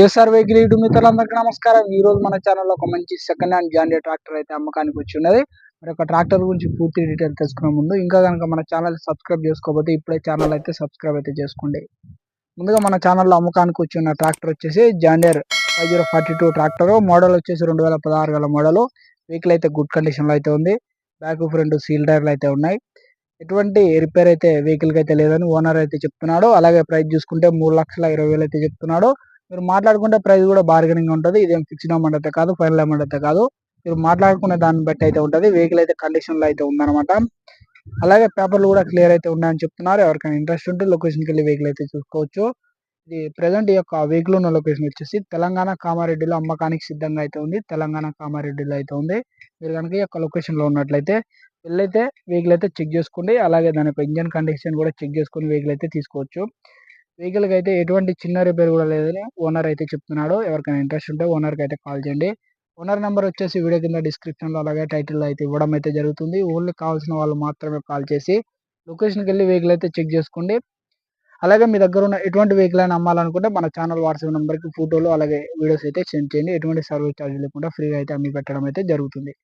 ఏసార్ vehicle YouTube మిత్రులందరికీ నమస్కారం. ఈ రోజు మన ఛానల్లో ఒక మంచి సెకండ్ హ్యాండ్ జాండే ట్రాక్టర్ అయితే అమ్మకానికి వచ్చి ఉన్నది. మరి ఒక ట్రాక్టర్ గురించి పూర్తి డీటెయిల్ తెలుసుకునే ముందు ఇంకా కనుక మన ఛానల్ సబ్స్క్రైబ్ చేసుకోకపోతే ఇప్పుడే ఛానల్ అయితే సబ్స్క్రైబ్ అయితే చేసుకోండి. ముందుగా మన ఛానల్లో అమ్మకానికి వచ్చి ఉన్న ట్రాక్టర్ వచ్చేసి John Deere five zero forty two tractor model వచ్చేసి రెండు వేల పదహారు గల మోడల్. వెహికల్ అయితే గుడ్ కండిషన్లో అయితే ఉంది. బ్యాక్ ఫ్రంట్ సీల్ టైర్లు అయితే ఉన్నాయి. ఎటువంటి రిపేర్ అయితే వెహికల్కి అయితే లేదని ఓనర్ అయితే చెప్తున్నాడు. అలాగే ప్రైస్ చూసుకుంటే మూడు లక్షల ఇరవై వేలు అయితే చెప్తున్నాడు. మీరు మాట్లాడుకుంటే ప్రైస్ కూడా బార్గెనింగ్ ఉంటుంది. ఇదేం ఫిక్స్డ్ అమౌంట్ అయితే కాదు ఫైనల్ అమౌంట్ అయితే కాదు. మీరు మాట్లాడుకునే దాన్ని బట్టి అయితే ఉంటుంది. వెహికల్ అయితే కండిషన్లో అయితే ఉందన్నమాట. అలాగే పేపర్లు కూడా క్లియర్ అయితే ఉన్నాయని చెప్తున్నారు. ఎవరికైనా ఇంట్రెస్ట్ ఉంటే లొకేషన్కి వెళ్ళి వెహికల్ అయితే చూసుకోవచ్చు. ఇది ప్రజెంట్ ఈ యొక్క వెహికల్ ఉన్న లొకేషన్ వచ్చేసి తెలంగాణ కామారెడ్డిలో అమ్మకానికి సిద్ధంగా అయితే ఉంది. తెలంగాణ కామారెడ్డిలో అయితే ఉంది. మీరు కనుక ఈ యొక్క లొకేషన్లో ఉన్నట్లయితే వెళ్ళైతే వెహికల్ అయితే చెక్ చేసుకోండి. అలాగే దాని యొక్క ఇంజన్ కండిషన్ కూడా చెక్ చేసుకుని వెహికల్ అయితే తీసుకోవచ్చు. వెహికల్కి అయితే ఎటువంటి చిన్న రిపేర్ కూడా లేదని ఓనర్ అయితే చెప్తున్నాడు. ఎవరికైనా ఇంట్రెస్ట్ ఉంటే ఓనర్కి అయితే కాల్ చేయండి. ఓనర్ నెంబర్ వచ్చేసి వీడియో కింద డిస్క్రిప్షన్లో అలాగే టైటిల్లో అయితే ఇవ్వడం అయితే జరుగుతుంది. ఓన్లీ కావాల్సిన వాళ్ళు మాత్రమే కాల్ చేసి లొకేషన్కి వెళ్ళి వెహికల్ అయితే చెక్ చేసుకోండి. అలాగే మీ దగ్గర ఉన్న ఎటువంటి వెహికల్ అయినా అమ్మాలనుకుంటే మన ఛానల్ వాట్సాప్ నెంబర్కి ఫోటోలు అలాగే వీడియోస్ అయితే సెండ్ చేయండి. ఎటువంటి సర్వీస్ ఛార్జ్ లేకుండా ఫ్రీగా అయితే అమ్మి పెట్టడం అయితే జరుగుతుంది.